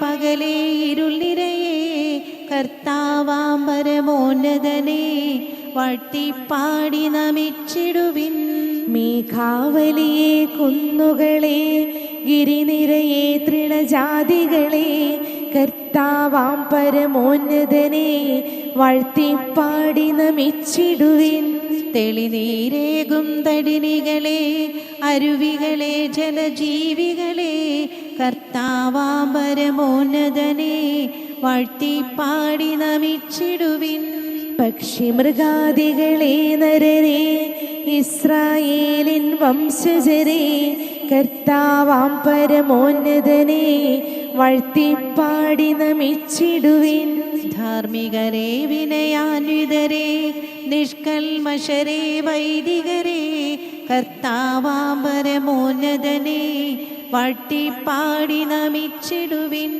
പകലേ ഇരുൾ നിരയെ കർത്താവാം പരമോന്നതനെ വട്ടിപ്പാടി നമിച്ചിടുവിൻ. മേഘാവലിയെ കുന്നുകളെ ഗിരിനിരയെ തൃണജാതികളെ കർത്താവാം പരമോന്നതനെ വാഴ്ത്തിപ്പാടി നമിച്ചിടുവിൻ. തെളിനീരേകും തടിനികളെ അരുവികളെ ജലജീവികളെ കർത്താവാം പരമോന്നതനെ വാഴ്ത്തിപ്പാടി നമിച്ചിടുവിൻ. പക്ഷിമൃഗാദികളെ നരരെ ഇസ്രായേലിൻ വംശജരെ കർത്താവാം പരമോന്നതനെ വാഴ്ത്തിപ്പാടി നമിച്ചിടുവിൻ. ധാർമ്മികരെ വിനയാന്വിതരെ നിഷ്കൽമശരെ വൈദികരെ കർത്താവാം പരമോന്നതനെ വട്ടിപ്പാടി നമിച്ചിടുവിൻ.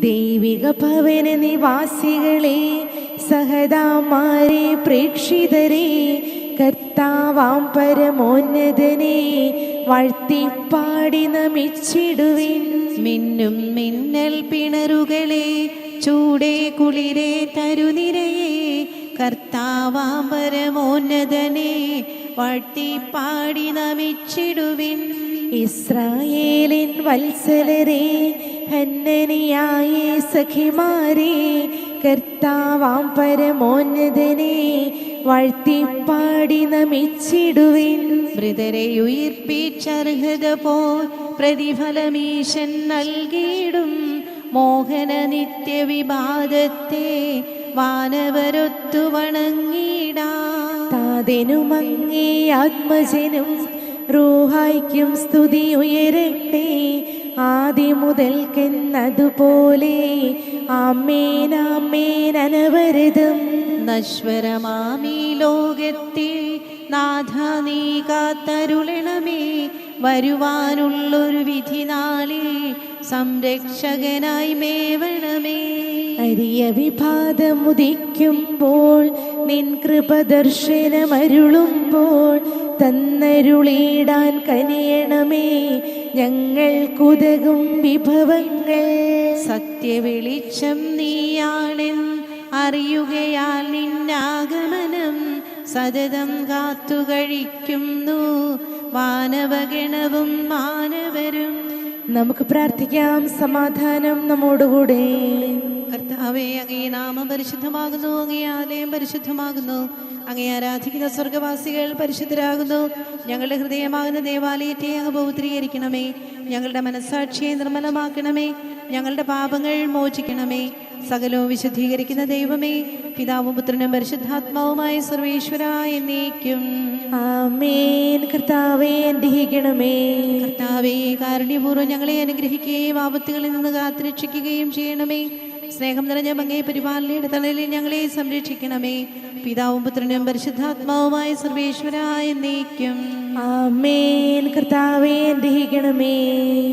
ദൈവിക ഭവന നിവാസികളെ സഹതാമാരെ പ്രേക്ഷിതരെ കർത്താവാം പരമോന്നതനെ വാഴ്ത്തിപ്പാടി നമിച്ചിടുവിൻ. മിന്നും മിന്നൽ പിണറുകളെ ചൂടേ കുളിരെ തരുനിരയെ കർത്താവാം പരമോന്നതനെ വട്ടിപ്പാടി നമിച്ചിടുവിൻ. ഇസ്രായേലിൻ വത്സലരെ ഹന്നനിയായ സഖിമാരെ കർത്താവാം പരമോന്നതനെ വാഴ്ത്തിപ്പാടി നമിച്ചിടുവിൻ. മൃതരെ ഉയർപ്പിച്ചർഹത പോ പ്രതിഫലമീശൻ നൽകിയിടും. മോഹന നിത്യവിവാദത്തെ വാനവരൊത്തു വണങ്ങിടാം ആത്മജനും റൂഹായ്ക്കും സ്തുതി ഉയരട്ടെ. ആദ്യ മുതൽക്കെന്നതുപോലെ. അമ്മേൻ അമ്മേൻ അനവരതും. നശ്വരമാമീ ലോകത്തിൽ നാഥ നീ കാത്തരുളണമേ. വരുവാനുള്ളൊരു വിധി നാളിൽ സംരക്ഷകനായി മേവണമേ. അരിയ വിഭാതമുദിക്കുമ്പോൾ നിൻ കൃപ ദർശനമരുളുമ്പോൾ തന്നരുളിടാൻ കനിയണമേ ഞങ്ങൾ കുതകും വിഭവങ്ങൾ. സത്യവെളിച്ചം നീയാണെൻ അറിയുകയാൽ നിന്നാഗമനം. സതതം കാത്തു കഴിക്കുന്നു വാനവഗണവും മാനവരും. നമുക്ക് പ്രാർത്ഥിക്കാം സമാധാനം നമ്മോടുകൂടെ. കർത്താവെ അങ്ങേ നാമം പരിശുദ്ധമാകുന്നു അങ്ങേ ആലയം പരിശുദ്ധമാകുന്നു അങ്ങേ ആരാധിക്കുന്ന സ്വർഗവാസികൾ പരിശുദ്ധരാകുന്നു. ഞങ്ങളുടെ ഹൃദയമാകുന്ന ദേവാലയത്തെ അങ്ങ് പൗത്രീകരിക്കണമേ ഞങ്ങളുടെ മനസ്സാക്ഷിയെ നിർമ്മലമാക്കണമേ. ഞങ്ങളുടെ പാപങ്ങൾ മോചിക്കണമേ. സകലവും വിശുദ്ധീകരിക്കുന്ന ദൈവമേ പിതാവും പുത്രനും പരിശുദ്ധാത്മാവുമായ സർവേശ്വര എന്നേക്കും. ആമേൻ. കർത്താവേ അനുഗ്രഹിക്കണമേ. കർത്താവേ കാരുണ്യപൂർവം ഞങ്ങളെ അനുഗ്രഹിക്കുകയും ആപത്തുകളിൽ നിന്ന് കാത്തുരക്ഷിക്കുകയും ചെയ്യണമേ. സ്നേഹം നിറഞ്ഞ മങ്ങേ പരിപാലനയുടെ തണലിൽ ഞങ്ങളെ സംരക്ഷിക്കണമേ. പിതാവും പുത്രനും പരിശുദ്ധാത്മാവുമായ സർവേശ്വരായ നീക്കും ആമേൻ. കർത്താവേ അനുഗ്രഹിക്കണമേ.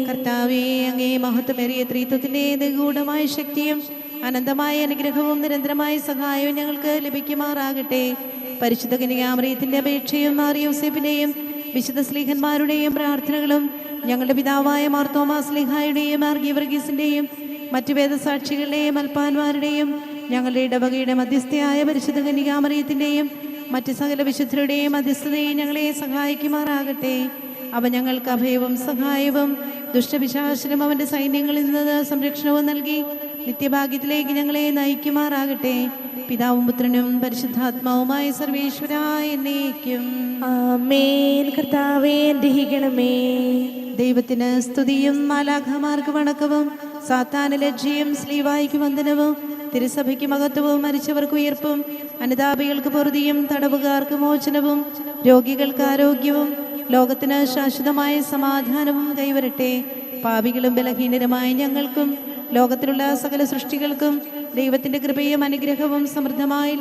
കർത്താവേ അങ്ങേ മഹത്വമേറിയ ത്രീത്വത്തിന്റെ നിഗൂഢമായ ശക്തിയും അനന്തമായ അനുഗ്രഹവും നിരന്തരമായ സഹായവും ഞങ്ങൾക്ക് ലഭിക്കുമാറാകട്ടെ. പരിശുദ്ധ കന്യാമറിയത്തിന്റെ അപേക്ഷയും മാറിയോസേപ്പിന്റെയും വിശുദ്ധ സ്ലീഹന്മാരുടെയും പ്രാർത്ഥനകളും ഞങ്ങളുടെ പിതാവായ മാർത്തോമാ സ്ലിഹായുടെയും മാർഗീവർഗീസിന്റെയും മറ്റു വേദസാക്ഷികളുടെയും അൽപ്പാന്മാരുടെയും ഞങ്ങളുടെ ഇടവകയുടെ മധ്യസ്ഥയായ പരിശുദ്ധ കനികാമറിയത്തിന്റെയും മറ്റ് സകല വിശുദ്ധരുടെയും മധ്യസ്ഥതയും ഞങ്ങളെ സഹായിക്കുമാറാകട്ടെ. അവ ഞങ്ങൾക്ക് അഭയവും സഹായവും ദുഷ്ടവിശാസനും അവന്റെ സൈന്യങ്ങളിൽ നിന്ന് സംരക്ഷണവും നൽകി നിത്യഭാഗ്യത്തിലേക്ക് ഞങ്ങളെ നയിക്കുമാറാകട്ടെ. പിതാവും പുത്രനും പരിശുദ്ധാത്മാവുമായ സർവേശ്വരായ എന്നേക്കും. ആമേൻ. കർത്താവേ ദൈവത്തിന് സ്തുതിയും മാലാഖമാർക്ക് വണക്കവും. സാത്താന ലജ്ജയും സ്ലീവായിക്ക് വന്ദനവും തിരുസഭയ്ക്ക് മഹത്വവും മരിച്ചവർക്ക് ഉയർപ്പും അനിതാപികൾക്ക് പൊറുതിയും തടവുകാർക്ക് മോചനവും രോഗികൾക്ക് ആരോഗ്യവും ലോകത്തിന് ശാശ്വതമായ സമാധാനവും കൈവരട്ടെ. പാപികളും ബലഹീനരുമായ ഞങ്ങൾക്കും ലോകത്തിലുള്ള സകല സൃഷ്ടികൾക്കും ദൈവത്തിന്റെ കൃപയും അനുഗ്രഹവും സമൃദ്ധമായി